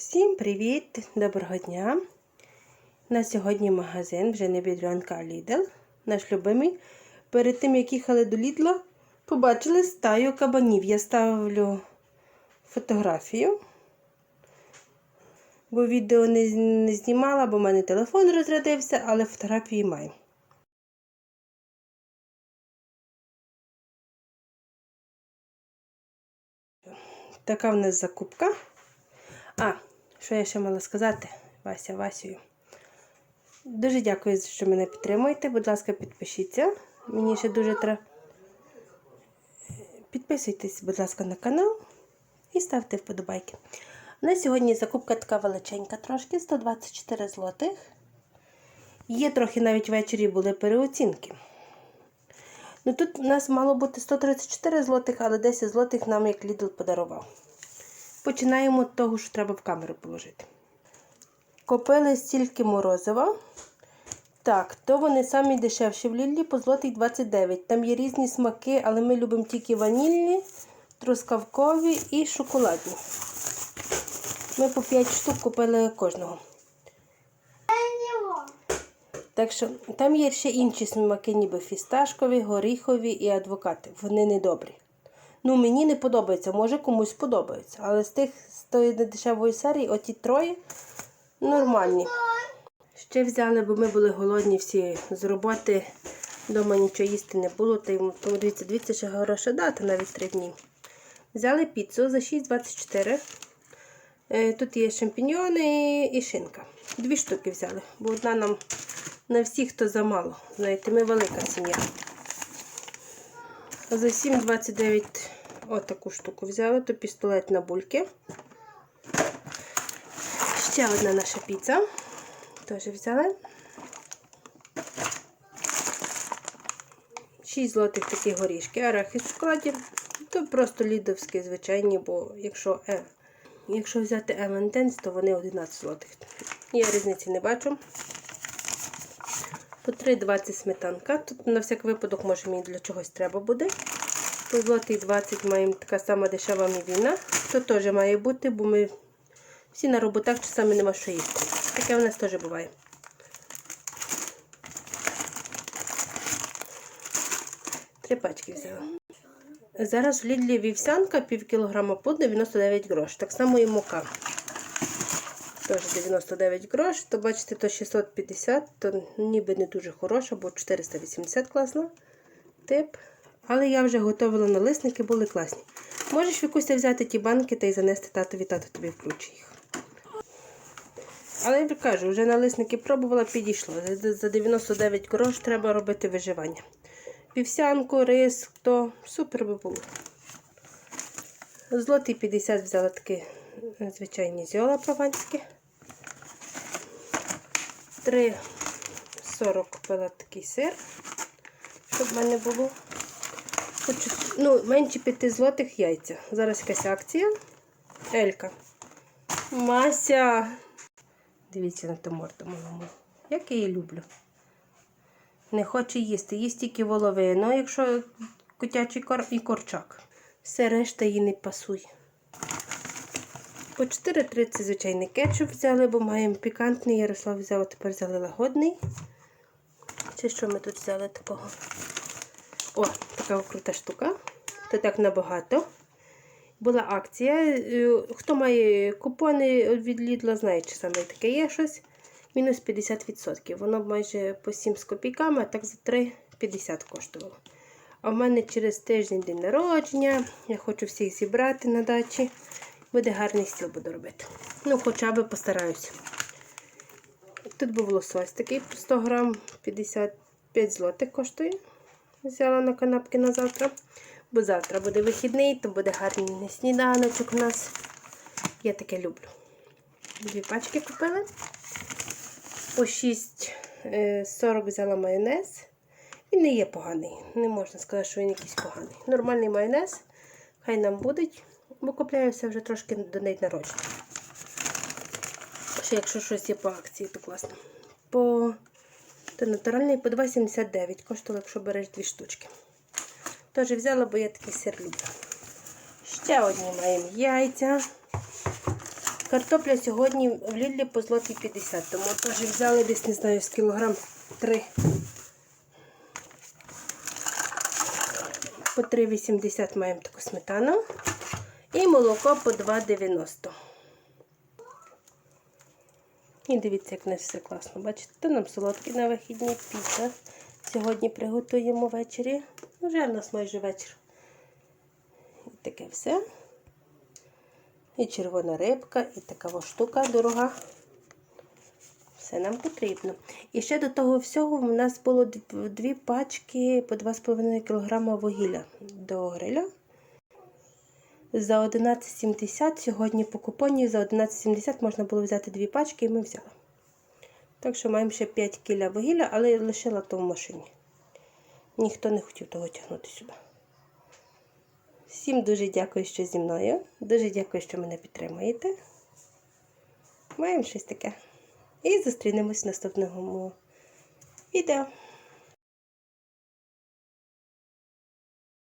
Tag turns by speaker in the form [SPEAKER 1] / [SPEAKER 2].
[SPEAKER 1] Всім привіт! Доброго дня! На сьогодні магазин, вже не бідрянка, а Lidl, наш любимий. Перед тим, як їхали до Лідла, побачили стаю кабанів. Я ставлю фотографію, бо відео не, не знімала, бо в мене телефон розрядився, але фотографії маю. Така в нас закупка. А, що я ще мала сказати, Вася, Васію. Дуже дякую, що мене підтримуєте. Будь ласка, підпишіться. Мені ще дуже треба. Підписуйтесь, будь ласка, на канал і ставте вподобайки. На сьогодні закупка така величенька, трошки 124 злотих. Є трохи навіть ввечері були переоцінки. Ну Тут у нас мало бути 134 злотих, але 10 злотих нам як Lidl подарував. Починаємо з того, що треба в камеру положити. Купили стільки морозива. Так, то вони самі дешевші в Ліллі по злотих 29. Там є різні смаки, але ми любимо тільки ванільні, трускавкові і шоколадні. Ми по 5 штук купили кожного. Так що там є ще інші смаки, ніби фісташкові, горіхові і адвокати. Вони не добрі. Ну, мені не подобається, може комусь подобається. Але з тих з тої дешевої серії, оті троє нормальні. Ще взяли, бо ми були голодні всі з роботи. Дома нічого їсти не було. Тому дивіться, дивіться, ще хороша дата, навіть три дні. Взяли піцу за 6,24. Е, Тут є шампіньйони і шинка. Дві штуки взяли, бо одна нам на всіх то замало. Знаєте, ми велика сім'я. За 7,29 отаку штуку взяли, то пістолет на бульки. Ще одна наша піца. Теж взяли. 6 злотих такі горішки, арахіс в складі. То просто лідовські, звичайні, бо якщо е, якщо взяти M&M's, то вони 11 злотих. Я різниці не бачу. По 3,20 сметанка. Тут на всяк випадок, може, мені для чогось треба буде. По злотий 20 маємо така сама дешева мівіна. То теж має бути, бо ми всі на роботах часами нема що їсти. Таке в нас теж буває. Три пачки взяла. Зараз в Лідлі вівсянка пів кілограма по 99 грош. Так само і мука. Теж 99 грош, то бачите, то 650, то ніби не дуже хороша, бо 480 класна тип. Але я вже готувала налисники, були класні. Можеш Вікуся взяти ті банки та й занести татові, тато тобі включить їх. Але я кажу, вже налисники пробувала, підійшло. За 99 грош треба робити виживання. Півсянку, рис, то супер би було. Злотий 50 взяла такі звичайні зіола прованські. 3,40 купила такий сир, щоб в мене було. Хочу, ну, менше 5 злотих яйця. Зараз якась акція. Елька. Мася. Дивіться на ту морду малому. Як я її люблю. Не хоче їсти. Їсть тільки воловину, якщо котячий кор і корчак. Все решта їй не пасує. По 4,30 звичайний кетчуп взяли, бо маємо пікантний. Ярослав взяв, а тепер взяли лагодний. Чи що ми тут взяли такого? О, така крута штука. Це так набагато. Була акція. Хто має купони від Lidl, знає, чи саме таке є щось. Мінус 50%. Воно майже по 7 з копійками, а так за 3,50 коштувало. А в мене через тиждень день народження. Я хочу всіх зібрати на дачі. Буде гарний стіл буду робити. Ну, хоча б постараюся. Тут був лосось такий 100 грам 55 злотих коштує. Взяла на канапки на завтра. Бо завтра буде вихідний, то буде гарний сніданочок у нас. Я таке люблю. Дві пачки купили. По 6,40 взяла майонез. Він не є поганий. Не можна сказати, що він якийсь поганий. Нормальний майонез. Хай нам будуть, бо купляюся вже трошки до неї народження. Ще якщо щось є по акції, то класно. По то натуральний по 2,79 коштувало, якщо береш дві штучки. Теж взяла, бо я такий сир люблю. Ще одні маємо яйця. Картопля сьогодні в Лідлі по злотій 50, тому теж взяли десь, не знаю, з кілограм 3. По 3,80 маємо таку сметану. І молоко по 2,90. І дивіться, як в нас все класно. Бачите, то нам солодкі на вихідні піца. Сьогодні приготуємо ввечері. Вже в нас майже вечір. І таке все. І червона рибка, і така штука дорога. Все нам потрібно. І ще до того всього в нас було дв- дві пачки по 2,5 кг вугілля до гриля. За 11,70 сьогодні по купоні за 11,70 можна було взяти дві пачки і ми взяли. Так що маємо ще 5 кіля вугілля, але лишила то в машині. Ніхто не хотів того тягнути сюди. Всім дуже дякую, що зі мною. Дуже дякую, що мене підтримуєте. Маємо щось таке. І зустрінемось в наступному відео.